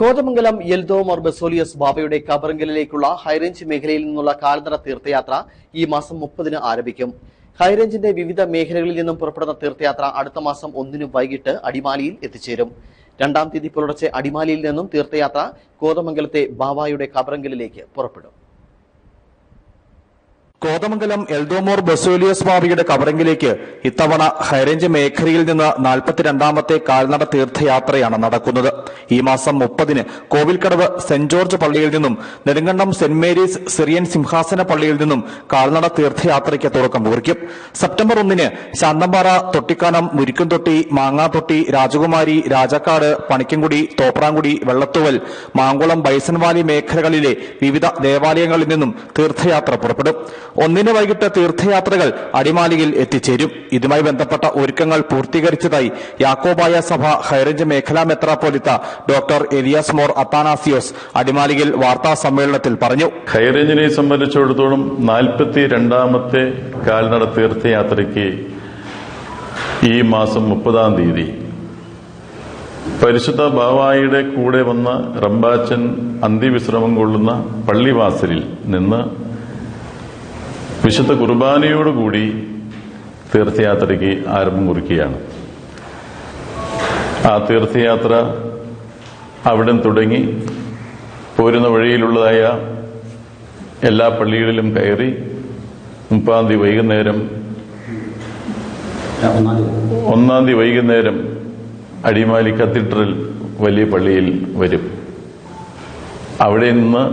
കോതമംഗലം യൽദോമർ ബസോലിയസ് ബാബയുടെ കബറങ്കലിലേക്കുള്ള ഹൈറേഞ്ച് മേഖലയിൽ നിന്നുള്ള കാൽനട തീർത്ഥയാത്ര ഈ മാസം മുപ്പതിന് ആരംഭിക്കും. ഹൈറേഞ്ചിന്റെ വിവിധ മേഖലകളിൽ നിന്നും പുറപ്പെടുന്ന തീർത്ഥയാത്ര അടുത്ത മാസം ഒന്നിന് വൈകിട്ട് അടിമാലിയിൽ എത്തിച്ചേരും. രണ്ടാം തീയതി പുലർച്ചെ അടിമാലിയിൽ നിന്നും തീർത്ഥയാത്ര കോതമംഗലത്തെ ബാബായുടെ കബറങ്കലിലേക്ക് പുറപ്പെടും. കോതമംഗലം എൽദോമോർ ബസോലിയസ് സ്വാമിയുടെ കവറിംഗിലേക്ക് ഇത്തവണ ഹൈറേഞ്ച് മേഖലയിൽ നിന്ന് നാൽപ്പത്തിരണ്ടാമത്തെ കാൽനട തീർത്ഥയാത്രയാണ് നടക്കുന്നത്. ഈ മാസം മുപ്പതിന് കോവിൽക്കടവ് സെന്റ് ജോർജ് പള്ളിയിൽ നിന്നും നെടുങ്കണ്ടം സെന്റ് മേരീസ് സിറിയൻ സിംഹാസന പള്ളിയിൽ നിന്നും കാൽനട തീർത്ഥയാത്രയ്ക്ക് തുടക്കം കുറിക്കും. സെപ്റ്റംബർ ഒന്നിന് ശാന്തമ്പാറ തൊട്ടിക്കാനം മുരിക്കുംതൊട്ടി മാങ്ങാത്തൊട്ടി രാജകുമാരി രാജാക്കാട് പണിക്കൻകുടി തോപ്രാങ്കുടി വെള്ളത്തുവൽ മാങ്കുളം ബൈസൺവാലി മേഖലകളിലെ വിവിധ ദേവാലയങ്ങളിൽ നിന്നും തീർത്ഥയാത്ര പുറപ്പെടും. ഒന്നിന് വൈകിട്ട് തീർത്ഥയാത്രകൾ അടിമാലിയിൽ എത്തിച്ചേരും. ഇതുമായി ബന്ധപ്പെട്ട ഒരുക്കങ്ങൾ പൂർത്തീകരിച്ചതായി യാക്കോബായ സഭ ഹൈറേഞ്ച് മേഖലാ മെത്രാപ്പോലിത്ത ഡോക്ടർ എലിയാസ് മോർ അത്താനാസിയോസ് അടിമാലിയിൽ വാർത്താ സമ്മേളനത്തിൽ പറഞ്ഞു. ഹൈറേഞ്ചിനെ സംബന്ധിച്ചിടത്തോളം നാൽപ്പത്തി രണ്ടാമത്തെ കാൽനട തീർത്ഥയാത്രയ്ക്ക് ഈ മാസം മുപ്പതാം തീയതി പരിശുദ്ധ ബാവായിയുടെ കൂടെ വന്ന റംബാച്ചൻ അന്തിവിശ്രമം കൊള്ളുന്ന പള്ളിവാസലിൽ നിന്ന് വിശുദ്ധ കുർബാനയോടുകൂടി തീർത്ഥയാത്രയ്ക്ക് ആരംഭം കുറിക്കുകയാണ്. ആ തീർത്ഥയാത്ര അവിടെ തുടങ്ങി പോരുന്ന വഴിയിലുള്ളതായ എല്ലാ പള്ളികളിലും കയറി മുപ്പാം തീയതി വൈകുന്നേരം ഒന്നാം തീയതി വൈകുന്നേരം അടിമാലി കത്തീഡ്രൽ വലിയ പള്ളിയിൽ വരും. അവിടെ നിന്ന്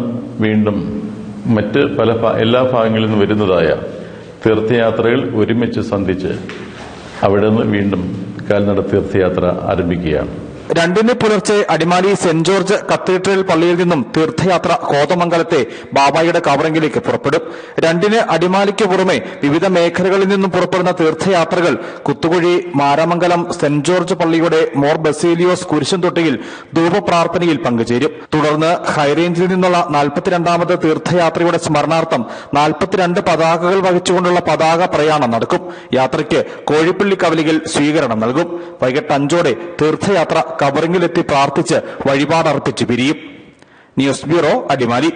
വീണ്ടും മറ്റ് പല എല്ലാ ഭാഗങ്ങളിൽ നിന്നും വരുന്നതായ തീർത്ഥയാത്രകൾ ഒരുമിച്ച് സന്ധിച്ച് അവിടെ നിന്ന് വീണ്ടും കാൽനട തീർത്ഥയാത്ര ആരംഭിക്കുകയാണ്. രണ്ടിന് പുലർച്ചെ അടിമാലി സെന്റ് ജോർജ് കത്തീഡ്രൽ പള്ളിയിൽ നിന്നും തീർത്ഥയാത്ര കോതമംഗലത്തെ ബാബായുടെ കവറങ്കിലേക്ക് പുറപ്പെടും. രണ്ടിന് അടിമാലിക്ക് പുറമെ വിവിധ മേഖലകളിൽ നിന്നും പുറപ്പെടുന്ന തീർത്ഥയാത്രകൾ കുത്തുകുഴി മാരാമംഗലം സെന്റ് ജോർജ് പള്ളിയുടെ മോർ ബസേലിയോസ് കുരിശൻതൊട്ടിയിൽ ധൂപപ്രാർത്ഥനയിൽ പങ്കുചേരും. തുടർന്ന് ഹൈറേഞ്ചിൽ നിന്നുള്ള നാൽപ്പത്തിരണ്ടാമത് തീർത്ഥയാത്രയുടെ സ്മരണാർത്ഥം നാൽപ്പത്തിരണ്ട് പതാകകൾ വഹിച്ചുകൊണ്ടുള്ള പതാക പ്രയാണം നടക്കും. യാത്രയ്ക്ക് കോഴിപ്പള്ളി കവലിയിൽ സ്വീകരണം നൽകും. വൈകിട്ട് അഞ്ചോടെ തീർത്ഥയാത്ര കബറിങ്ങിലെത്തി പ്രാർത്ഥിച്ച് വഴിപാടർപ്പിച്ച് പിരിയും. News bureau Adimali.